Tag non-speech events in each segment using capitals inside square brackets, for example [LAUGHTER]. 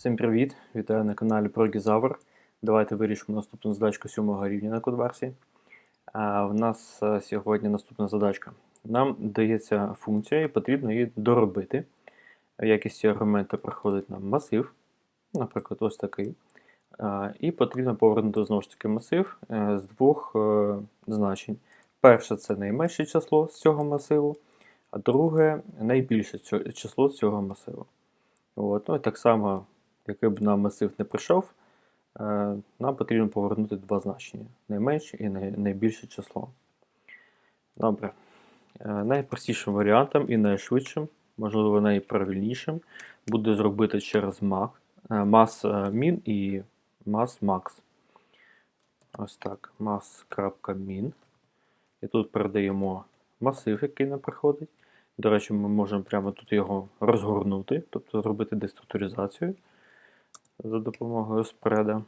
Всім привіт! Вітаю на каналі Прогізавр. Давайте вирішимо наступну задачку 7 рівня на кодверсії. В нас е, сьогодні наступна задачка. Нам дається функція і потрібно її доробити. В якісті аргументу проходить нам масив, наприклад, ось такий. І потрібно повернути знову ж таки масив е, з двох е, значень. Перше це найменше число з цього масиву, а друге найбільше число з цього масиву. От. Ну, і так само, який б нам масив не прийшов, е, нам потрібно повернути два значення: найменше і найбільше число. Добре. Е, Найпростішим варіантом і найшвидшим, можливо, найправильнішим, буде зробити через max, mass min і mass max. Ось так. mass.min. І тут передаємо масив, який нам приходить. До речі, ми можемо прямо тут його розгорнути, тобто зробити деструктуризацію за допомогою спреда.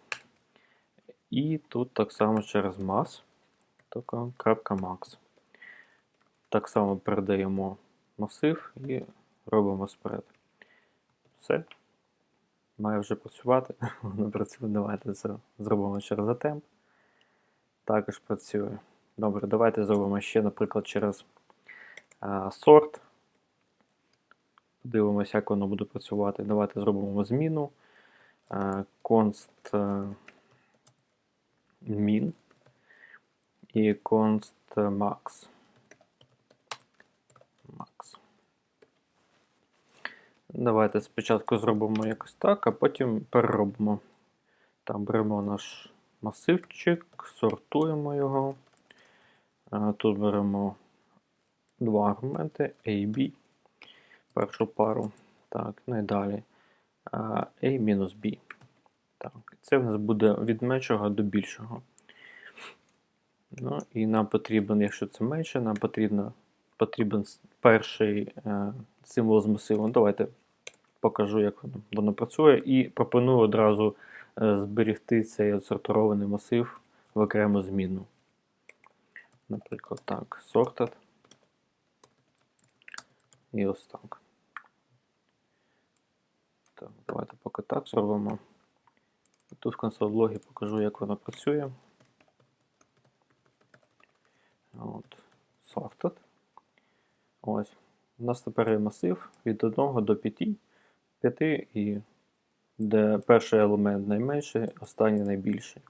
І тут так само через mass, тобто .max. Так само передаємо масив і робимо спред. Все. Має вже працювати. [LAUGHS] Воно працює. Давайте це зробимо через attempt. Також працює. Добре, давайте зробимо ще, наприклад, через а, сорт. Подивимося, як воно буде працювати. Давайте зробимо зміну. Const е, min і const max. Max. Давайте спочатку зробимо якось так, а потім переробимо. Там беремо наш масивчик, сортуємо його. Тут беремо два аргументи A, B, першу пару. Так, ну і далі а, A мінус B. Так, це в нас буде від меншого до більшого. Ну, і нам потрібен, якщо це менше, нам потрібно, потрібен перший е, символ з масивом. Давайте покажу, як воно, воно працює, і пропоную одразу е, зберегти цей отсортований масив в окрему зміну. Наприклад, так, sorted. І ось так. Так, давайте поки так зробимо. Тут в консоль-логі покажу, як воно працює. От, sorted. Ось. У нас тепер є масив від 1 до 5, 5 і де перший елемент найменший, останній найбільший.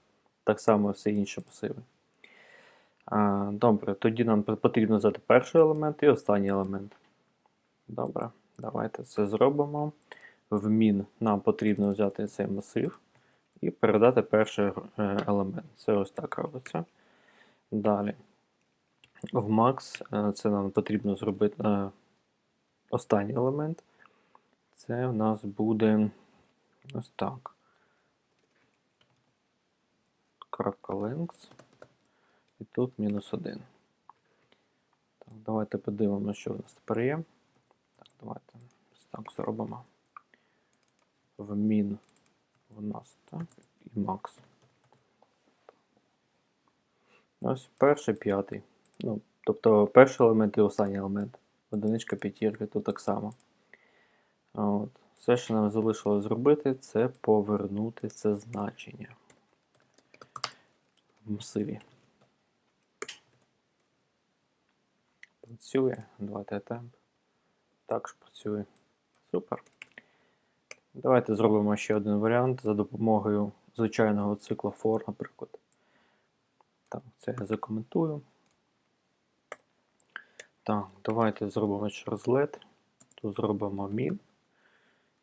Так само всі інші масиви. А, добре, тоді нам потрібно взяти перший елемент і останній елемент. Добре, давайте це зробимо. В min нам потрібно взяти цей масив і передати перший е, елемент. Це ось так робиться. Далі. В max е, це нам потрібно зробити е, останній елемент. Це в нас буде ось так. Крапка length. І тут мінус 1. Так, давайте подивимося, що в нас тепер є. Так, давайте ось так зробимо. В min у нас так, і max. Ось перший, п'ятий. Ну, тобто перший елемент і останній елемент. Одиничка, п'ятірка, тут так само. От. Все, що нам залишилось зробити, це повернути це значення в масиві. Працює. Давайте темп. Також працює. Супер. Давайте зробимо ще один варіант за допомогою звичайного цикла for, наприклад. Так, це я закоментую. Так, давайте зробимо через LED. Тут зробимо min.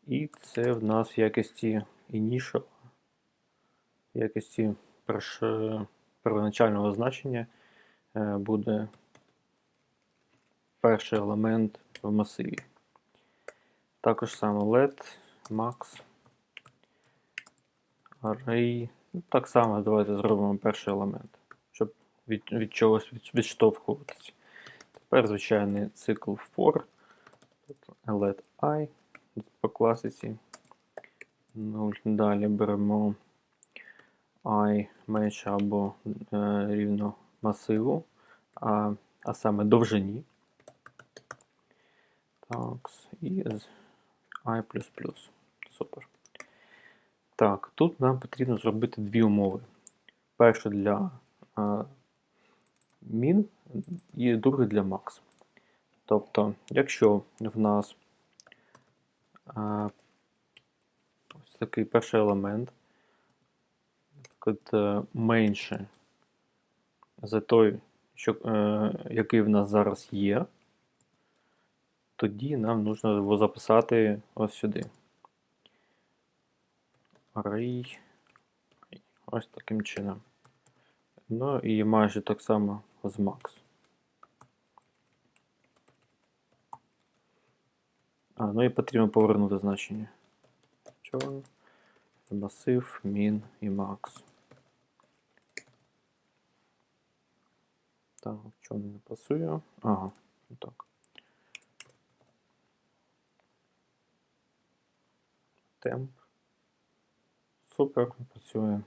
І це в нас в якості initial, в якості первоначального значення е, буде перший елемент в масиві. Також саме LED, max, array. Ну, Так само давайте зробимо перший елемент, щоб від, від чогось від, відштовхуватися. Тепер звичайний цикл for. Let i по класиці. 0. Далі беремо і менше або е, рівно масиву, а, а саме довжині. Так, і i++. Супер. Так, тут нам потрібно зробити дві умови. Перша для а, min і друга для max. Тобто, якщо в нас а, ось такий перший елемент, наприклад, е, менше за той, що, е, який в нас зараз є, тоді нам потрібно його записати ось сюди. Array. Ось таким чином. Ну і майже так само з max. А, ну і потрібно повернути значення. Чого? Масив, min і max. Так, чого не пасує? Ага, так. Темп. Супер, працює.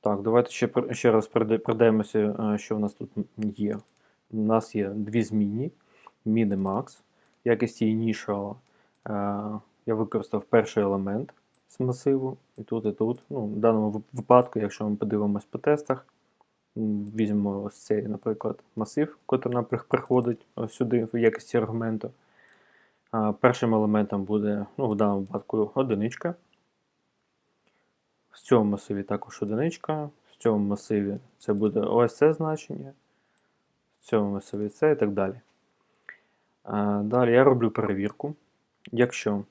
Так, давайте ще, ще раз придивимося, е, що у нас тут є. У нас є дві змінні, min і. В якості initial е, я використав перший елемент з масиву, і тут, і тут. Ну, в даному випадку, якщо ми подивимось по тестах, візьмемо ось цей, наприклад, масив, який нам приходить сюди в якості аргументу. Першим елементом буде, ну, в даному випадку, одиничка. В цьому масиві також одиничка. В цьому масиві це буде ось це значення. В цьому масиві це і так далі. Далі я роблю перевірку. Якщо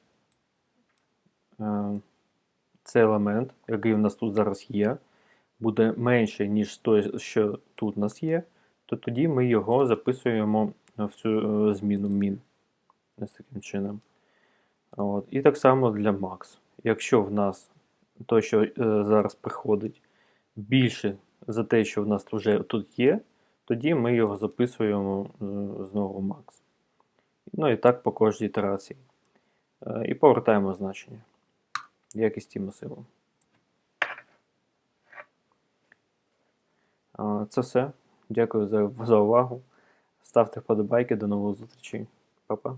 е, цей елемент, який в нас тут зараз є, буде менший, ніж той, що тут у нас є, то тоді ми його записуємо в цю е, зміну min. Ось таким чином. От. І так само для max. Якщо в нас то, що е, зараз приходить, більше за те, що в нас вже тут є, тоді ми його записуємо е, знову max. Ну і так по кожній ітерації. Е, І повертаємо значення якісті масиву. А, Це все. Дякую за, за увагу. Ставте вподобайки. До нових зустрічей. Па-па.